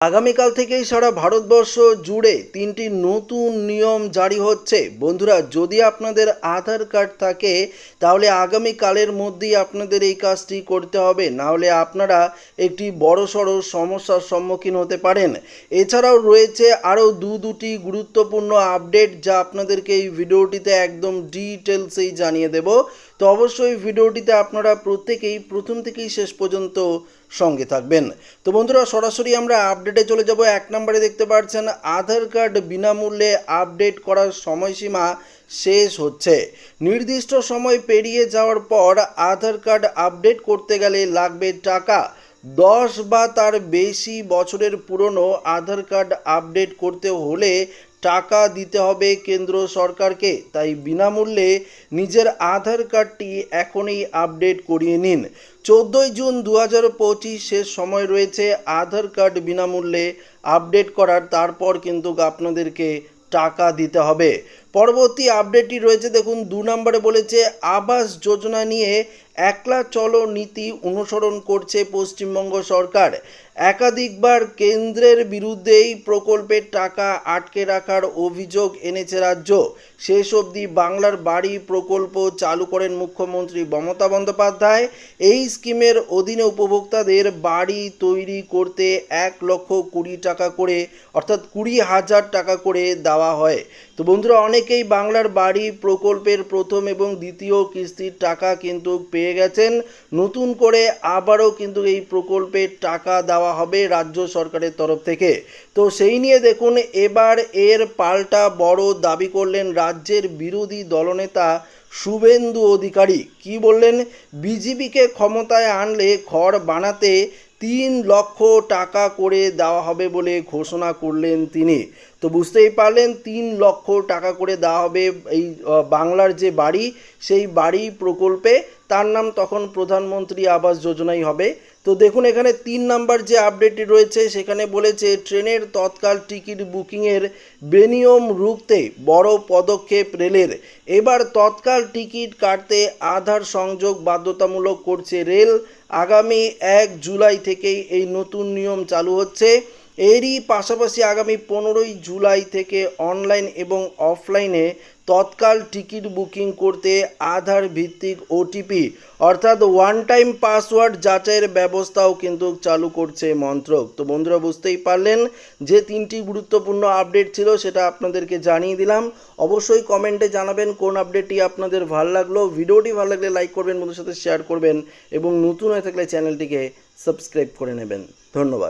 আগামীকাল থেকেই সারা ভারতবর্ষ জুড়ে তিনটি নতুন নিয়ম জারি হচ্ছে। বন্ধুরা, যদি আপনাদের আধার কার্ড থাকে, তাহলে আগামীকালের মধ্যেই আপনাদের এই কাজটি করতে হবে। না হলে আপনারা একটি বড়সড় সমস্যার সম্মুখীন হতে পারেন। এছাড়াও রয়েছে আরও দু দুটি গুরুত্বপূর্ণ আপডেট যা আপনাদেরকে এই ভিডিওটিতে একদম ডিটেলসেই জানিয়ে দেব। তো অবশ্যই ভিডিওটিতে আপনারা প্রত্যেকেই, প্রথম থেকেই শেষ পর্যন্ত সঙ্গে থাকবেন। তো বন্ধুরা, সরাসরি আমরা আপডেটে চলে যাব। এক নম্বরে দেখতে পাচ্ছেন, আধার কার্ড বিনামূল্যে আপডেট করার সময়সীমা শেষ হচ্ছে। নির্দিষ্ট সময় পেরিয়ে যাওয়ার পর আধার কার্ড আপডেট করতে গেলে লাগবে টাকা। দশ বা তার বেশি বছরের পুরনো আধার কার্ড আপডেট করতে হলে টাকা দিতে হবে কেন্দ্র সরকারকে। তাই বিনামূল্যে নিজের আধার কার্ডটি এখনই আপডেট করিয়ে নিন। চোদ্দোই জুন দু হাজার পঁচিশ শেষ সময় রয়েছে আধার কার্ড বিনামূল্যে আপডেট করার। তারপর কিন্তু আপনাদেরকে টাকা দিতে হবে। পরবর্তী আপডেটটি রয়েছে, দেখুন, দু নম্বরে বলেছে, আবাস যোজনা নিয়ে একলা চলো নীতি অনুসরণ করছে পশ্চিমবঙ্গ সরকার। একাধিকবার কেন্দ্রের বিরুদ্ধে এই প্রকল্পের টাকা আটকে রাখার অভিযোগ এনেছে রাজ্য। শেষ অবধি বাংলার বাড়ি প্রকল্প চালু করেন মুখ্যমন্ত্রী মমতা বন্দ্যোপাধ্যায়। এই স্কিমের অধীনে উপভোক্তাদের বাড়ি তৈরি করতে এক লক্ষ কুড়ি টাকা করে, অর্থাৎ কুড়ি হাজার টাকা করে দেওয়া হয়। তো বন্ধুরা, অনেকেই বাংলার বাড়ি প্রকল্পের প্রথম এবং দ্বিতীয় কিস্তির টাকা কিন্তু পেয়ে গেছেন। নতুন করে আবারও কিন্তু এই প্রকল্পের টাকা দেওয়া হবে রাজ্য সরকারের তরফ থেকে। তো সেই নিয়ে দেখুন, এবার এর পাল্টা বড় দাবি করলেন রাজ্যের বিরোধী দলনেতা শুভেন্দু অধিকারী। কি বললেন? বিজেপিকে ক্ষমতায় আনলে ঘর বানাতে তিন লক্ষ টাকা করে দেওয়া হবে বলে ঘোষণা করলেন তিনি। তো বুঝতেই পারলেন, তিন লক্ষ টাকা করে দেওয়া হবে এই বাংলার যে বাড়ি, সেই বাড়ি প্রকল্পে তার নাম তখন প্রধানমন্ত্রী আবাস যোজনাই হবে। তো দেখুন, এখানে তিন নাম্বার যে আপডেটটি রয়েছে, সেখানে বলেছে ট্রেনের তৎকাল টিকিট বুকিংয়ের বেনিয়ম রুখতে বড় পদক্ষেপ রেলের। এবার তৎকাল টিকিট কাটতে আধার সংযোগ বাধ্যতামূলক করছে রেল। আগামী এক জুলাই থেকেই এই নতুন নিয়ম চালু হচ্ছে। এরই পাশাপাশি আগামী পনেরোই জুলাই থেকে অনলাইন এবং অফলাইনে তৎকাল টিকিট বুকিং করতে আধার ভিত্তিক ওটিপি, অর্থাৎ ওয়ান টাইম পাসওয়ার্ড যাচাইয়ের ব্যবস্থাও কিন্তু চালু করছে মন্ত্রক। তো বন্ধুরা, বুঝতেই পারলেন যে তিনটি গুরুত্বপূর্ণ আপডেট ছিল সেটা আপনাদেরকে জানিয়ে দিলাম। অবশ্যই কমেন্টে জানাবেন কোন আপডেটটি আপনাদের ভালো লাগল। ভিডিওটি ভালো লাগলে লাইক করবেন বন্ধুর সাথে শেয়ার করবেন এবং নতুন হয়ে থাকলে চ্যানেলটিকে সাবস্ক্রাইব করে নেবেন। ধন্যবাদ।